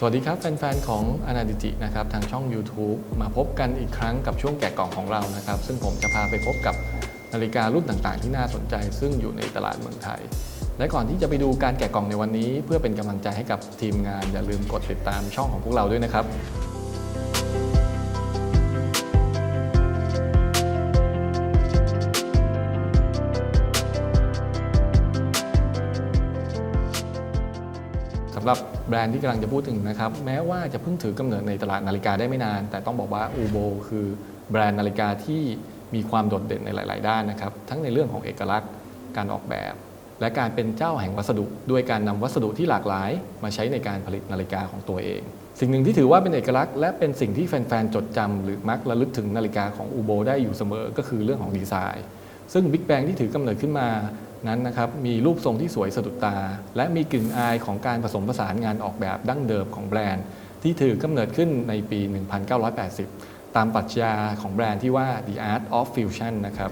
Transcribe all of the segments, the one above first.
สวัสดีครับแฟนๆของอนาดิจินะครับทางช่อง YouTube มาพบกันอีกครั้งกับช่วงแกะกล่องของเรานะครับ ซึ่งผมจะพาไปพบกับนาฬิการุ่นต่างๆ ที่น่าสนใจ ซึ่งอยู่ในตลาดเมืองไทย และก่อนที่จะไปดูการแกะกล่องในวันนี้ เพื่อเป็นกำลังใจให้กับทีมงานอย่าลืมกดติดตามช่องของพวกเราด้วยนะครับ สำหรับแบรนด์ที่กำลังจะพูดถึงนะครับแม้ว่าจะเพิ่งถือกำเนิดในตลาดนาฬิกาได้ไม่นาน แต่ต้องบอกว่าอูโบคือแบรนด์นาฬิกาที่มีความโดดเด่นในหลาย ๆ ด้านนะครับทั้งในเรื่องของเอกลักษณ์การออกแบบ และการเป็นเจ้าแห่งวัสดุ ด้วยการนำวัสดุที่หลากหลาย มาใช้ในการผลิตนาฬิกาของตัวเอง สิ่งหนึ่งที่ถือว่าเป็นเอกลักษณ์และเป็นสิ่งที่แฟน ๆ จดจำหรือมักระลึกถึงนาฬิกาของอูโบได้อยู่เสมอก็คือเรื่องของดีไซน์ ซึ่ง Big Bang ที่ถือกำเนิดขึ้นมา นั้นนะครับมีรูปทรงที่สวยสะดุดตา และมีกลิ่นอายของการผสมผสานงานออกแบบดั้งเดิมของแบรนด์ ที่ถือกำเนิดขึ้นในปี 1980 ตามปรัชญาของแบรนด์ที่ว่า The Art of Fusion นะครับ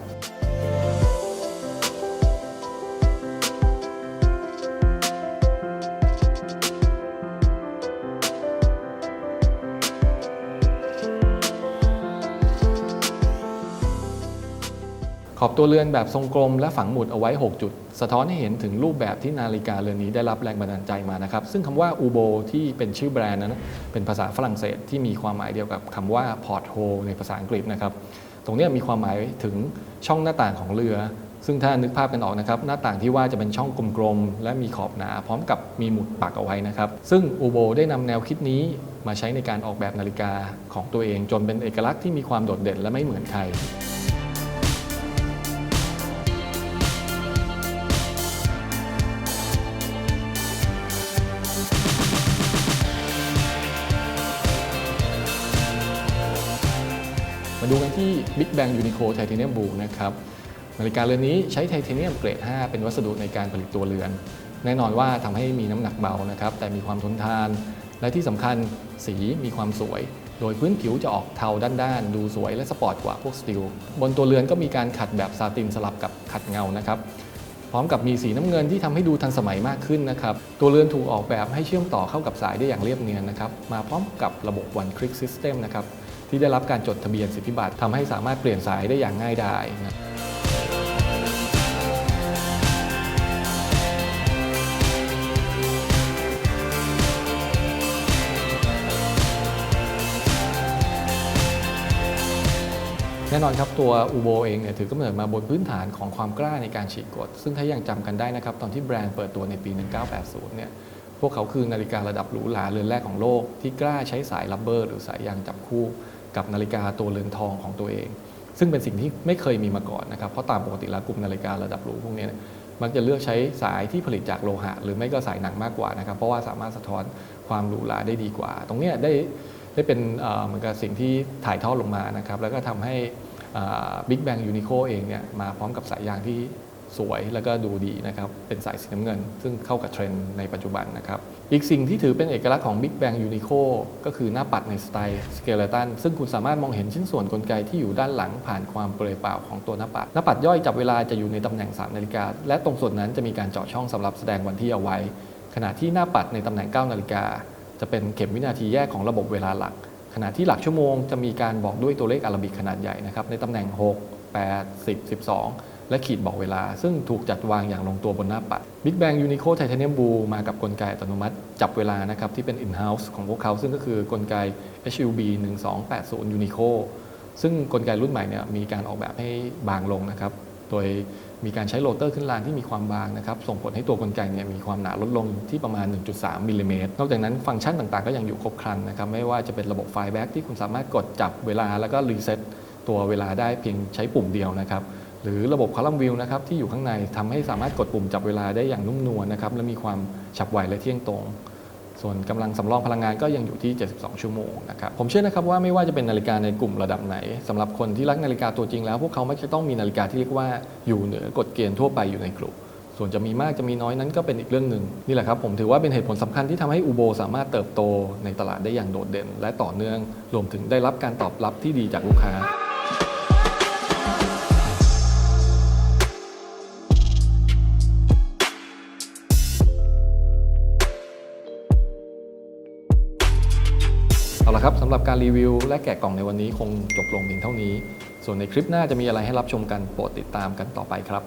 ขอบตัวเรือนแบบทรงกลมและฝังหมุดเอาไว้ 6 จุด สะท้อนให้เห็นถึงรูปแบบที่นาฬิกาเรือนนี้ได้รับแรงบันดาลใจมานะครับ ซึ่งคำว่าอูโบที่เป็นชื่อแบรนด์นั้น เป็นภาษาฝรั่งเศสที่มีความหมายเดียวกับคำว่าพอร์ตโฮในภาษาอังกฤษนะครับ ตรงนี้มีความหมายถึงช่องหน้าต่างของเรือ ซึ่งถ้านึกภาพกันออกนะครับ หน้าต่างที่ว่าจะเป็นช่องกลมๆและมีขอบหนาพร้อมกับมีหมุดปักเอาไว้นะครับ ซึ่งอูโบได้นำแนวคิดนี้มาใช้ในการออกแบบนาฬิกาของตัวเองจนเป็นเอกลักษณ์ที่มีความโดดเด่นและไม่เหมือนใคร มาดูกันที่ Big Bang Unico Titanium Blue นะครับนาฬิกาเรือนนี้ใช้ไทเทเนียมเกรด 5 เป็นวัสดุในการผลิตตัวเรือน แน่นอนว่าทำให้มีน้ำหนักเบานะครับ แต่มีความทนทาน และที่สำคัญสีมีความสวย โดยพื้นผิวจะออกเทาด้านๆ ดูสวยและสปอร์ตกว่าพวกสตีล บนตัวเรือนก็มีการขัดแบบซาตินสลับกับขัดเงานะครับ พร้อมกับมีสีน้ำเงินที่ทำให้ดูทันสมัยมากขึ้นนะครับ ตัวเรือนถูกออกแบบให้เชื่อมต่อเข้ากับสายได้อย่างเรียบเนียนนะครับ มาพร้อมกับระบบ One Click System นะครับ ที่ได้รับการจดทะเบียนสิทธิบัตรทำให้สามารถเปลี่ยนสายได้อย่างง่ายดายนะแน่นอนครับตัวอูโบเองเนี่ยถือกำเนิดมาบนพื้นฐานของความกล้าในการฉีกกฎซึ่งถ้ายังจำกันได้นะครับ ตอนที่แบรนด์เปิดตัวในปี 1980 เนี่ยพวกเขาคือนาฬิการะดับหรูหราเรือนแรกของโลก ที่กล้าใช้สายลับเบอร์ หรือสายยางจับคู่ กับนาฬิกาตัวเรือนทองของตัวเอง ซึ่งเป็นสิ่งที่ไม่เคยมีมาก่อนนะครับเพราะตามปกติแล้วกลุ่มนาฬิการะดับหรูพวกนี้มักจะเลือกใช้สายที่ผลิตจากโลหะ หรือไม่ก็สายหนังมากกว่านะครับเพราะว่าสามารถสะท้อนความหรูหราได้ดีกว่า ตรงนี้ได้ได้เป็นเหมือนกับสิ่งที่ถ่ายทอดลงมานะครับแล้วก็ทำให้บิ๊กแบงยูนิโคเองเนี่ยมาพร้อมกับสายยางที่ สวยแล้วก็ดูดีนะครับ เป็นสายสีน้ำเงิน ซึ่งเข้ากับเทรนด์ในปัจจุบันนะครับ อีกสิ่งที่ถือเป็นเอกลักษณ์ของ Big Bang Unico ก็คือหน้าปัดในสไตล์สเกเลตันซึ่งคุณสามารถมองเห็นชิ้นส่วนกลไกที่อยู่ด้านหลังผ่านความเปลือยเปล่าของตัวหน้าปัด หน้าปัดย่อยจับเวลาจะอยู่ในตำแหน่ง 3 นาฬิกา และตรงส่วนนั้นจะมีการเจาะช่องสำหรับแสดงวันที่เอาไว้ ขณะที่หน้าปัดในตำแหน่ง 9 นาฬิกา จะเป็นเข็มวินาทีแยกของระบบเวลาหลัก ขณะที่หลักชั่วโมงจะมีการบอกด้วยตัวเลขอาราบิกขนาดใหญ่นะครับในตำแหน่ง 6 8 10 12 และขีดบอกเวลา ซึ่งถูกจัดวางอย่างลงตัวบนหน้าปัด Big Bang Unico Titanium Blue มากับกลไกอัตโนมัติ จับเวลานะครับที่เป็น in-house ของพวกเขา ซึ่งก็คือกลไก HUB 1280 Unico ซึ่งกลไกรุ่นใหม่เนี่ยมีการออกแบบให้บางลงนะครับ โดยมีการใช้โรเตอร์ขึ้นลานที่มีความบางนะครับ ส่งผลให้ตัวกลไกเนี่ยมีความหนาลดลงที่ประมาณ 1.3มิลลิเมตรนอกจากนั้นฟังก์ชันต่างๆ ก็ยังอยู่ครบครันนะครับ ไม่ว่าจะเป็นระบบไฟแบ็กที่คุณสามารถกดจับเวลาแล้วก็รีเซ็ตตัวเวลาได้เพียงใช้ปุ่มเดียวนะครับ หรือระบบคอลัมน์วิวนะครับที่อยู่ข้างในทำให้สามารถกดปุ่มจับเวลาได้อย่างนุ่มนวลนะครับและมีความฉับไวและเที่ยงตรง ส่วนกำลังสำรองพลังงานก็ยังอยู่ที่ 72 ชั่วโมงนะครับผมเชื่อนะครับว่าไม่ว่าจะเป็นนาฬิกาในกลุ่มระดับไหนสำหรับคนที่รักนาฬิกาตัวจริงแล้วพวกเขาไม่จะต้องมีนาฬิกาที่เรียกว่าอยู่เหนือกฎเกณฑ์ทั่วไปอยู่ในกลุ่มส่วนจะมีมากจะมีน้อยนั้นก็เป็นอีกเรื่องหนึ่งนี่แหละครับผมถือว่าเป็นเหตุผลสำคัญที่ทำให้อูโบสามารถเติบโตในตลาดได้อย่างโดดเด่น และต่อเนื่องรวมถึงได้รับการตอบรับที่ดีจากลูกค้า เอาละครับสำหรับการรีวิวและแกะกล่องในวันนี้คงจบลงเพียงเท่านี้ ส่วนในคลิปหน้าจะมีอะไรให้รับชมกันโปรดติดตามกันต่อไปครับ